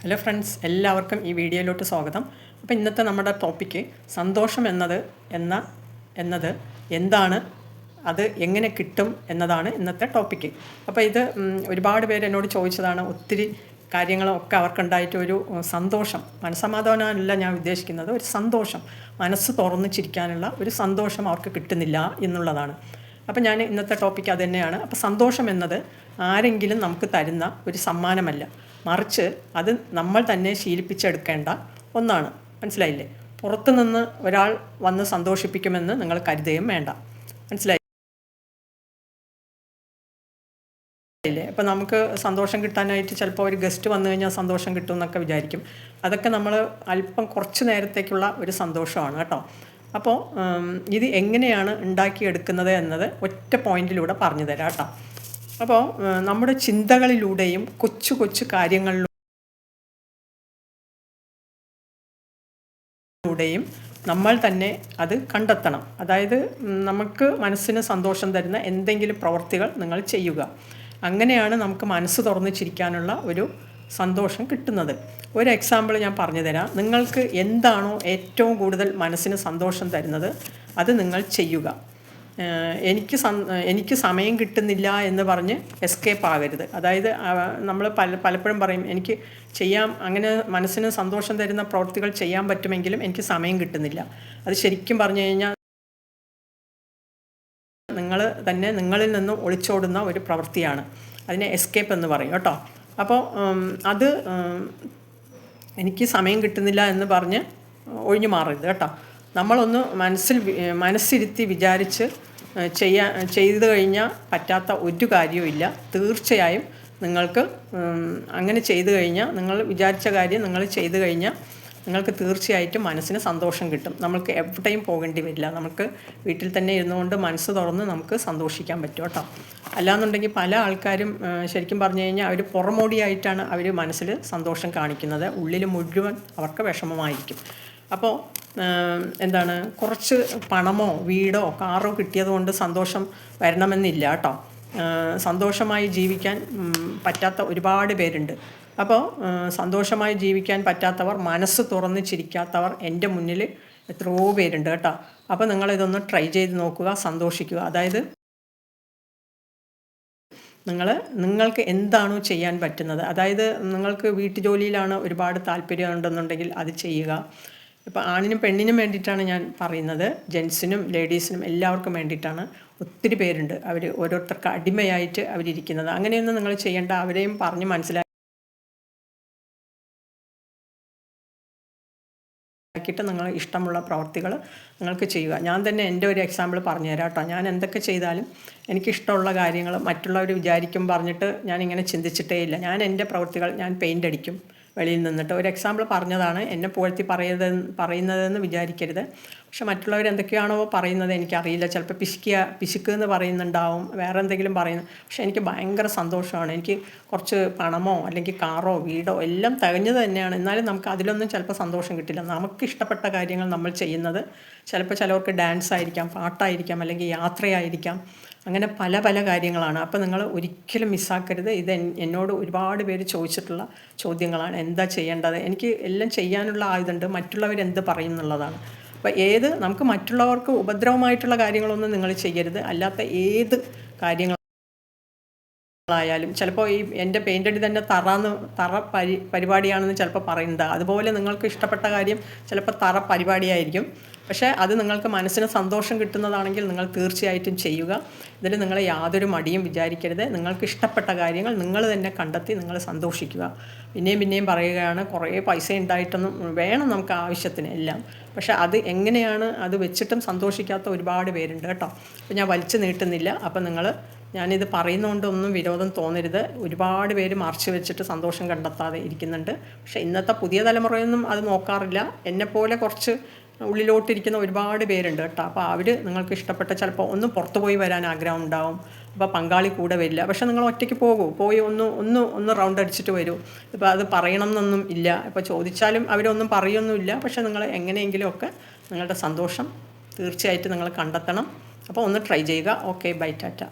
Hello friends എല്ലാവർക്കും ഈ വീഡിയോയിലോട്ട് സ്വാഗതം. അപ്പോൾ ഇന്നത്തെ നമ്മുടെ ടോപ്പിക്ക് സന്തോഷം എന്നത് എന്ന എന്നത് എന്താണ് അത് എങ്ങനെ കിട്ടും എന്നതാണ് ഇന്നത്തെ ടോപ്പിക്ക് അപ്പോൾ ഇത് ഒരുപാട് പേര് എന്നോട് ചോദിച്ചതാണ് ഒത്തിരി കാര്യങ്ങളൊക്കെ അവർക്കുണ്ടായിട്ട് ഒരു സന്തോഷം. മനസ്സമാധാനമല്ല ഞാൻ ഉദ്ദേശിക്കുന്നത് ഒരു സന്തോഷം. മനസ്സ് തുറന്നു ചിരിക്കാനുള്ള ഒരു സന്തോഷം അവർക്ക് കിട്ടുന്നില്ല എന്നുള്ളതാണ്. അപ്പോൾ ഞാൻ ഇന്നത്തെ ടോപ്പിക്ക് അത് തന്നെയാണ്. അപ്പോൾ സന്തോഷം എന്നത് ആരെങ്കിലും നമുക്ക് തരുന്ന ഒരു സമ്മാനമല്ല. മറിച്ച് അത് നമ്മൾ തന്നെ ശീലിപ്പിച്ചെടുക്കേണ്ട ഒന്നാണ്. മനസ്സിലായില്ലേ? പുറത്തുനിന്ന് ഒരാൾ വന്ന് സന്തോഷിപ്പിക്കുമെന്ന് നിങ്ങൾ കരുതുകയും വേണ്ട. മനസ്സിലായി അപ്പം നമുക്ക് സന്തോഷം കിട്ടാനായിട്ട് ചിലപ്പോൾ ഒരു ഗസ്റ്റ് വന്നു കഴിഞ്ഞാൽ സന്തോഷം കിട്ടും എന്നൊക്കെ വിചാരിക്കും. അതൊക്കെ നമ്മൾ അല്പം കുറച്ച് നേരത്തേക്കുള്ള ഒരു സന്തോഷമാണ് കേട്ടോ. അപ്പോൾ ഇത് എങ്ങനെയാണ് ഉണ്ടാക്കിയെടുക്കുന്നത് എന്നത് ഒറ്റ പോയിന്റിലൂടെ പറഞ്ഞു തരാം കേട്ടോ. അപ്പോൾ നമ്മുടെ ചിന്തകളിലൂടെയും കൊച്ചു കൊച്ചു കാര്യങ്ങളിലൂടെയും നമ്മൾ തന്നെ അത് കണ്ടെത്തണം. അതായത് നമുക്ക് മനസ്സിന് സന്തോഷം തരുന്ന എന്തെങ്കിലും പ്രവർത്തികൾ നിങ്ങൾ ചെയ്യുക. അങ്ങനെയാണ് നമുക്ക് മനസ്സ് തുറന്ന് ചിരിക്കാനുള്ള ഒരു സന്തോഷം കിട്ടുന്നത്. ഒരു എക്സാമ്പിൾ ഞാൻ പറഞ്ഞു തരാം നിങ്ങൾക്ക് എന്താണോ ഏറ്റവും കൂടുതൽ മനസ്സിന് സന്തോഷം തരുന്നത് അത് നിങ്ങൾ ചെയ്യുക. എനിക്ക് എനിക്ക് സമയം കിട്ടുന്നില്ല എന്ന് പറഞ്ഞ് എസ്കേപ്പ് ആവരുത് അതായത് നമ്മൾ പല പലപ്പോഴും പറയും എനിക്ക് ചെയ്യാം അങ്ങനെ മനസ്സിന് സന്തോഷം തരുന്ന പ്രവൃത്തികൾ ചെയ്യാൻ പറ്റുമെങ്കിലും എനിക്ക് സമയം കിട്ടുന്നില്ല. അത് ശരിക്കും പറഞ്ഞു കഴിഞ്ഞാൽ നിങ്ങൾ തന്നെ നിങ്ങളിൽ നിന്നും ഒളിച്ചോടുന്ന ഒരു പ്രവൃത്തിയാണ്. അതിനെ എസ്കേപ്പ് എന്ന് പറയും കേട്ടോ. അപ്പോൾ അത് എനിക്ക് സമയം കിട്ടുന്നില്ല എന്ന് പറഞ്ഞ് ഒഴിഞ്ഞു മാറരുത് കേട്ടോ. നമ്മളൊന്ന് മനസ്സിൽ മനസ്സിരുത്തി വിചാരിച്ച് ചെയ്യാൻ ചെയ്തു കഴിഞ്ഞാൽ പറ്റാത്ത ഒരു കാര്യവും തീർച്ചയായും നിങ്ങൾക്ക് അങ്ങനെ ചെയ്തു കഴിഞ്ഞാൽ നിങ്ങൾ വിചാരിച്ച കാര്യം നിങ്ങൾ ചെയ്തു കഴിഞ്ഞാൽ നിങ്ങൾക്ക് തീർച്ചയായിട്ടും മനസ്സിന് സന്തോഷം കിട്ടും. നമുക്ക് എവിടെയും പോകേണ്ടി വരില്ല. നമുക്ക് വീട്ടിൽ തന്നെ ഇരുന്നുകൊണ്ട് മനസ്സ് തുറന്ന് നമുക്ക് സന്തോഷിക്കാൻ പറ്റും കേട്ടോ. അല്ലാന്നുണ്ടെങ്കിൽ പല ആൾക്കാരും ശരിക്കും പറഞ്ഞു കഴിഞ്ഞാൽ അവർ പുറമോടിയായിട്ടാണ് അവർ മനസ്സിൽ സന്തോഷം കാണിക്കുന്നത്. ഉള്ളിൽ മുഴുവൻ അവർക്ക് വിഷമമായിരിക്കും. അപ്പോൾ എന്താണ് കുറച്ച് പണമോ വീടോ കാറോ കിട്ടിയതുകൊണ്ട് സന്തോഷം വരണമെന്നില്ല കേട്ടോ. സന്തോഷമായി ജീവിക്കാൻ പറ്റാത്ത ഒരുപാട് പേരുണ്ട്. അപ്പോൾ സന്തോഷമായി ജീവിക്കാൻ പറ്റാത്തവർ മനസ്സ് തുറന്ന് ചിരിക്കാത്തവർ എന്റെ മുന്നിൽ എത്രയോ പേരുണ്ട് കേട്ടോ. അപ്പോൾ നിങ്ങളിതൊന്ന് ട്രൈ ചെയ്ത് നോക്കുക സന്തോഷിക്കുക. അതായത് നിങ്ങൾ നിങ്ങൾക്ക് എന്താണോ ചെയ്യാൻ പറ്റുന്നത്. അതായത് നിങ്ങൾക്ക് വീട്ടുജോലിയിലാണ് ഒരുപാട് താല്പര്യം ഉണ്ടെന്നുണ്ടെങ്കിൽ അത് ചെയ്യുക. ഇപ്പോൾ ആണിനും പെണ്ണിനും വേണ്ടിയിട്ടാണ് ഞാൻ പറയുന്നത്. ജെൻസിനും ലേഡീസിനും എല്ലാവർക്കും വേണ്ടിയിട്ടാണ്. ഒത്തിരി പേരുണ്ട്. അവർ ഓരോരുത്തർക്ക് അടിമയായിട്ട് അവരിയ്ക്കുന്നത് അങ്ങനെയൊന്നും നിങ്ങൾ ചെയ്യേണ്ട. അവരെയും പറഞ്ഞ് മനസ്സിലാക്കി ാക്കിയിട്ട് നിങ്ങൾ ഇഷ്ടമുള്ള പ്രവർത്തികൾ നിങ്ങൾക്ക് ചെയ്യുക. ഞാൻ തന്നെ എന്റെ ഒരു എക്സാമ്പിൾ പറഞ്ഞു തരാം കേട്ടോ. ഞാൻ എന്തൊക്കെ ചെയ്താലും എനിക്കിഷ്ടമുള്ള കാര്യങ്ങൾ മറ്റുള്ളവർ വിചാരിക്കും പറഞ്ഞിട്ട് ഞാൻ ഇങ്ങനെ ചിന്തിച്ചിട്ടേ ഇല്ല ഞാൻ എന്റെ പ്രവർത്തികൾ ഞാൻ പെയിന്റ് അടിക്കും. വെളിയിൽ നിന്നിട്ട്. ഒരു എക്സാമ്പിൾ പറഞ്ഞതാണ്. എന്നെ പുകഴ്ത്തി പറയുന്നത് പറയുന്നതെന്ന് വിചാരിക്കരുത്. പക്ഷെ മറ്റുള്ളവർ എന്തൊക്കെയാണോ പറയുന്നത് എനിക്കറിയില്ല. ചിലപ്പോൾ പിശുക്കിയ പിശുക്ക് എന്ന് പറയുന്നുണ്ടാവും. വേറെ എന്തെങ്കിലും പറയുന്നു. പക്ഷെ എനിക്ക് ഭയങ്കര സന്തോഷമാണ്. എനിക്ക് കുറച്ച് പണമോ അല്ലെങ്കിൽ കാറോ വീടോ എല്ലാം തികഞ്ഞത് തന്നെയാണ്. എന്നാലും നമുക്ക് അതിലൊന്നും ചിലപ്പോൾ സന്തോഷം കിട്ടില്ല. നമുക്ക് ഇഷ്ടപ്പെട്ട കാര്യങ്ങൾ നമ്മൾ ചെയ്യുന്നത് ചിലപ്പോൾ ചിലവർക്ക് ഡാൻസ് ആയിരിക്കാം പാട്ടായിരിക്കാം അല്ലെങ്കിൽ യാത്രയായിരിക്കാം. അങ്ങനെ പല പല കാര്യങ്ങളാണ്. അപ്പോൾ നിങ്ങൾ ഒരിക്കലും മിസ്സാക്കരുത്. ഇത് എന്നോട് ഒരുപാട് പേര് ചോദിച്ചിട്ടുള്ള ചോദ്യങ്ങളാണ്. എന്താ ചെയ്യേണ്ടത്? എനിക്ക് എല്ലാം ചെയ്യാനുള്ള ആയുധമുണ്ട് മറ്റുള്ളവരെന്ത് പറയും എന്നുള്ളതാണ്. അപ്പോൾ ഏത് നമുക്ക് മറ്റുള്ളവർക്ക് ഉപദ്രവമായിട്ടുള്ള കാര്യങ്ങളൊന്നും നിങ്ങൾ ചെയ്യരുത്. അല്ലാത്ത ഏത് കാര്യങ്ങൾ ായാലും ചിലപ്പോൾ ഈ എന്റെ പെയിന്റടി തന്നെ തറന്ന് തറ പരി പരിപാടിയാണെന്ന് ചിലപ്പോൾ പറയുന്നത്. അതുപോലെ നിങ്ങൾക്ക് ഇഷ്ടപ്പെട്ട കാര്യം ചിലപ്പോൾ തറ പരിപാടിയായിരിക്കും. പക്ഷേ അത് നിങ്ങൾക്ക് മനസ്സിന് സന്തോഷം കിട്ടുന്നതാണെങ്കിൽ നിങ്ങൾ തീർച്ചയായിട്ടും ചെയ്യുക. ഇതിൽ നിങ്ങൾ യാതൊരു മടിയും വിചാരിക്കരുത്. നിങ്ങൾക്ക് ഇഷ്ടപ്പെട്ട കാര്യങ്ങൾ നിങ്ങൾ തന്നെ കണ്ടെത്തി നിങ്ങൾ സന്തോഷിക്കുക. പിന്നെയും പിന്നെയും പറയുകയാണ് കുറേ പൈസ ഉണ്ടായിട്ടൊന്നും വേണം നമുക്ക് ആവശ്യത്തിന് എല്ലാം. പക്ഷേ അത് എങ്ങനെയാണ് അത് വെച്ചിട്ടും സന്തോഷിക്കാത്ത ഒരുപാട് പേരുണ്ട് കേട്ടോ. അപ്പോൾ ഞാൻ വലിച്ചു നീട്ടുന്നില്ല. അപ്പം നിങ്ങൾ ഞാനിത് പറയുന്നതുകൊണ്ടൊന്നും വിരോധം തോന്നരുത്. ഒരുപാട് പേര് മറച്ചു വെച്ചിട്ട് സന്തോഷം കണ്ടെത്താതെ ഇരിക്കുന്നുണ്ട്. പക്ഷേ ഇന്നത്തെ പുതിയ തലമുറയൊന്നും അത് നോക്കാറില്ല. എന്നെപ്പോലെ കുറച്ച് ഉള്ളിലോട്ടിരിക്കുന്ന ഒരുപാട് പേരുണ്ട് കേട്ടോ. അപ്പോൾ അവർ നിങ്ങൾക്ക് ഇഷ്ടപ്പെട്ട ചിലപ്പോൾ ഒന്ന് പുറത്തു പോയി വരാൻ ആഗ്രഹം ഉണ്ടാവും. അപ്പോൾ പങ്കാളി കൂടെ വരില്ല. പക്ഷെ നിങ്ങൾ ഒറ്റയ്ക്ക് പോകൂ. പോയി ഒന്ന് ഒന്ന് ഒന്ന് റൗണ്ട് അടിച്ചിട്ട് വരൂ. ഇപ്പോൾ അത് പറയണം എന്നൊന്നും ഇല്ല. ഇപ്പോൾ ചോദിച്ചാലും അവരൊന്നും പറയൊന്നുമില്ല. പക്ഷെ നിങ്ങൾ എങ്ങനെയെങ്കിലുമൊക്കെ നിങ്ങളുടെ സന്തോഷം തീർച്ചയായിട്ടും നിങ്ങൾ കണ്ടെത്തണം. അപ്പോൾ ഒന്ന് ട്രൈ ചെയ്യുക. Okay bye Tata